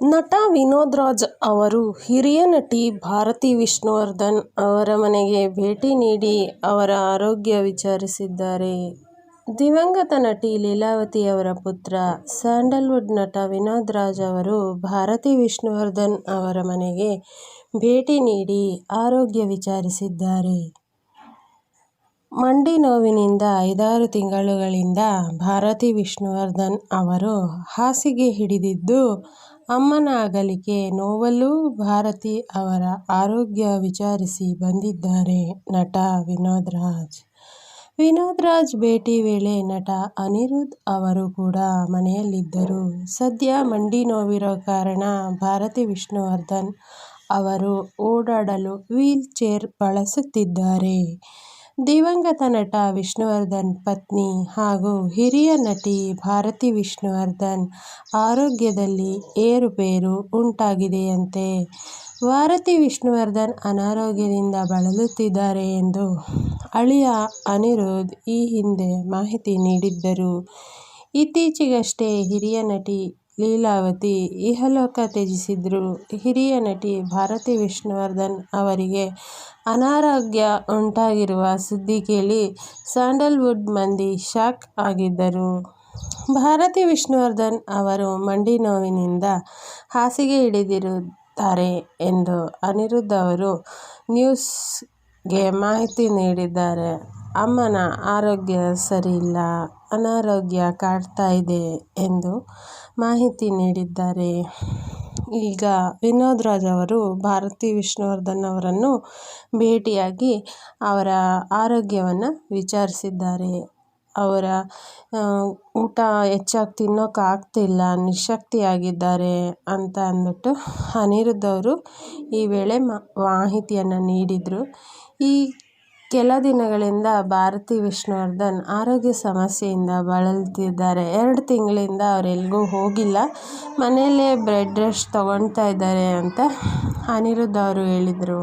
ನಟ ವಿನೋದ್ ರಾಜ್ ಅವರು ಹಿರಿಯ ನಟಿ ಭಾರತಿ ವಿಷ್ಣುವರ್ಧನ್ ಅವರ ಮನೆಗೆ ಭೇಟಿ ನೀಡಿ ಅವರ ಆರೋಗ್ಯ ವಿಚಾರಿಸಿದ್ದಾರೆ. ದಿವಂಗತ ನಟಿ ಲೀಲಾವತಿ ಅವರ ಪುತ್ರ, ಸ್ಯಾಂಡಲ್ವುಡ್ ನಟ ವಿನೋದ್ ರಾಜ್ ಅವರು ಭಾರತಿ ವಿಷ್ಣುವರ್ಧನ್ ಅವರ ಮನೆಗೆ ಭೇಟಿ ನೀಡಿ ಆರೋಗ್ಯ ವಿಚಾರಿಸಿದ್ದಾರೆ. ಮಂಡಿ ನೋವಿನಿಂದ ಐದಾರು ತಿಂಗಳುಗಳಿಂದ ಭಾರತಿ ವಿಷ್ಣುವರ್ಧನ್ ಅವರು ಹಾಸಿಗೆ ಹಿಡಿದಿದ್ದು, ಅಮ್ಮನ ಅಗಲಿಕೆ ನೋವಲ್ಲೂ ಭಾರತಿ ಅವರ ಆರೋಗ್ಯ ವಿಚಾರಿಸಿ ಬಂದಿದ್ದಾರೆ ನಟ ವಿನೋದ್ ರಾಜ್. ವಿನೋದ್ ರಾಜ್ ಭೇಟಿ ವೇಳೆ ನಟ ಅನಿರುದ್ಧ್ ಅವರು ಕೂಡ ಮನೆಯಲ್ಲಿದ್ದರು. ಸದ್ಯ ಮಂಡಿ ನೋವಿರೋ ಕಾರಣ ಭಾರತಿ ವಿಷ್ಣುವರ್ಧನ್ ಅವರು ಓಡಾಡಲು ವೀಲ್ ಚೇರ್ ಬಳಸುತ್ತಿದ್ದಾರೆ. ದಿವಂಗತ ನಟ ವಿಷ್ಣುವರ್ಧನ್, ಪತ್ನಿ ಹಾಗೂ ಹಿರಿಯ ನಟಿ ಭಾರತಿ ವಿಷ್ಣುವರ್ಧನ್ ಆರೋಗ್ಯದಲ್ಲಿ ಏರುಪೇರು ಉಂಟಾಗಿದೆಯಂತೆ. ಭಾರತಿ ವಿಷ್ಣುವರ್ಧನ್ ಅನಾರೋಗ್ಯದಿಂದ ಬಳಲುತ್ತಿದ್ದಾರೆ ಎಂದು ಅಳಿಯ ಅನಿರುದ್ಧ್ ಈ ಹಿಂದೆ ಮಾಹಿತಿ ನೀಡಿದ್ದರು. ಇತ್ತೀಚೆಗಷ್ಟೇ ಹಿರಿಯ ನಟಿ ಲೀಲಾವತಿ ಇಹಲೋಕ ತ್ಯಜಿಸಿದ್ರು. ಹಿರಿಯ ನಟಿ ಭಾರತಿ ವಿಷ್ಣುವರ್ಧನ್ ಅವರಿಗೆ ಅನಾರೋಗ್ಯ ಉಂಟಾಗಿರುವ ಸುದ್ದಿ ಕೇಳಿ ಸ್ಯಾಂಡಲ್ವುಡ್ ಮಂದಿ ಶಾಕ್ ಆಗಿದ್ದರು. ಭಾರತಿ ವಿಷ್ಣುವರ್ಧನ್ ಅವರು ಮಂಡಿ ನೋವಿನಿಂದ ಹಾಸಿಗೆ ಹಿಡಿದಿರುತ್ತಾರೆ ಎಂದು ಅನಿರುದ್ಧ್ ಅವರು ನ್ಯೂಸ್ಗೆ ಮಾಹಿತಿ ನೀಡಿದ್ದಾರೆ. ಅಮ್ಮನ ಆರೋಗ್ಯ ಸರಿಯಿಲ್ಲ, ಅನಾರೋಗ್ಯ ಕಾಡ್ತಾ ಇದೆ ಎಂದು ಮಾಹಿತಿ ನೀಡಿದ್ದಾರೆ. ಈಗ ವಿನೋದ್ ರಾಜ್ ಅವರು ಭಾರತಿ ವಿಷ್ಣುವರ್ಧನ್ ಅವರನ್ನು ಭೇಟಿಯಾಗಿ ಅವರ ಆರೋಗ್ಯವನ್ನು ವಿಚಾರಿಸಿದ್ದಾರೆ. ಅವರ ಊಟ ಹೆಚ್ಚಾಗಿ ತಿನ್ನೋಕೆ ಆಗ್ತಿಲ್ಲ, ಆಗಿದ್ದಾರೆ ಅಂತ ಅಂದ್ಬಿಟ್ಟು ಅನಿರುದ್ಧ್ ಅವರು ಈ ವೇಳೆ ಮಾಹಿತಿಯನ್ನು ನೀಡಿದರು ಈ ಕೆಲ ದಿನಗಳಿಂದ ಭಾರತಿ ವಿಷ್ಣುವರ್ಧನ್ ಆರೋಗ್ಯ ಸಮಸ್ಯೆಯಿಂದ ಬಳಲ್ತಿದ್ದಾರೆ ಎರಡು ತಿಂಗಳಿಂದ ಅವ್ರು ಎಲ್ಲಿಗೂ ಹೋಗಿಲ್ಲ, ಮನೆಯಲ್ಲೇ ಬ್ರೆಡ್ ರೆಸ್ಟ್ ತಗೊಳ್ತಾ ಇದ್ದಾರೆ ಅಂತ ಅನಿರುದ್ಧ್ ಅವರು ಹೇಳಿದ್ರು.